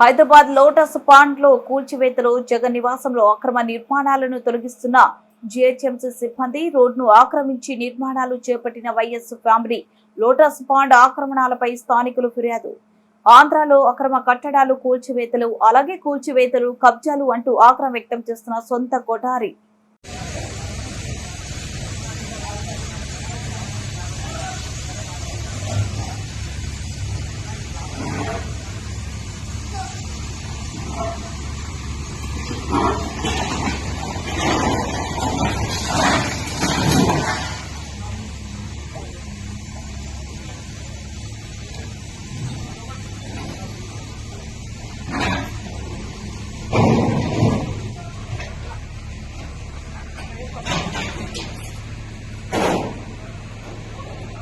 Hyderabad lotus పాండ్లో కూల్చివేతలు జగన్ నివాసంలో అక్రమ నిర్మాణాలను తొలగిస్తున్న జిహెచ్ఎంసీ సిబ్బంది రోడ్ను ఆక్రమించి నిర్మాణాలు చేపట్టిన వైఎస్ ఫ్యామిలీ లోటస్ పాండ్ ఆక్రమణాలపై స్థానికులు ఫిర్యాదు. ఆంధ్రాలో అక్రమ కట్టడాలు కూల్చివేతలు అలాగే కూల్చివేతలు కబ్జాలు అంటూ ఆగ్రహం వ్యక్తం చేస్తున్న సొంత కొఠారి.